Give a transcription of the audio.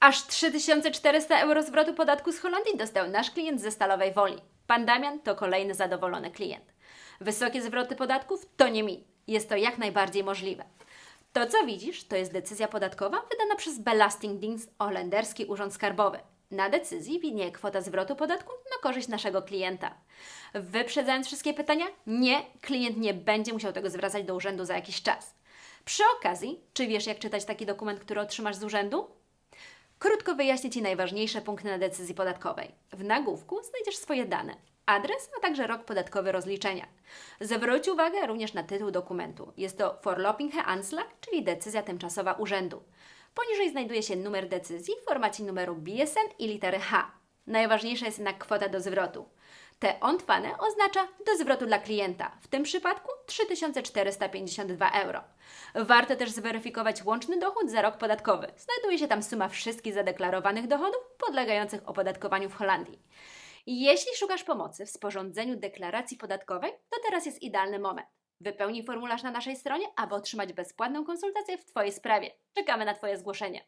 Aż 3400 euro zwrotu podatku z Holandii dostał nasz klient ze Stalowej Woli. Pan Damian to kolejny zadowolony klient. Wysokie zwroty podatków to nie mi. Jest to jak najbardziej możliwe. To, co widzisz, to jest decyzja podatkowa wydana przez Belastingdienst, holenderski urząd skarbowy. Na decyzji widnieje kwota zwrotu podatku na korzyść naszego klienta. Wyprzedzając wszystkie pytania, nie, klient nie będzie musiał tego zwracać do urzędu za jakiś czas. Przy okazji, czy wiesz, jak czytać taki dokument, który otrzymasz z urzędu? Krótko wyjaśnię Ci najważniejsze punkty na decyzji podatkowej. W nagłówku znajdziesz swoje dane, adres, a także rok podatkowy rozliczenia. Zwróć uwagę również na tytuł dokumentu. Jest to Forlopinge Anslag, czyli decyzja tymczasowa urzędu. Poniżej znajduje się numer decyzji w formacie numeru BSN i litery H. Najważniejsza jest jednak kwota do zwrotu. Te ontwane oznacza do zwrotu dla klienta, w tym przypadku 3452 euro. Warto też zweryfikować łączny dochód za rok podatkowy. Znajduje się tam suma wszystkich zadeklarowanych dochodów podlegających opodatkowaniu w Holandii. Jeśli szukasz pomocy w sporządzeniu deklaracji podatkowej, to teraz jest idealny moment. Wypełnij formularz na naszej stronie, aby otrzymać bezpłatną konsultację w Twojej sprawie. Czekamy na Twoje zgłoszenie.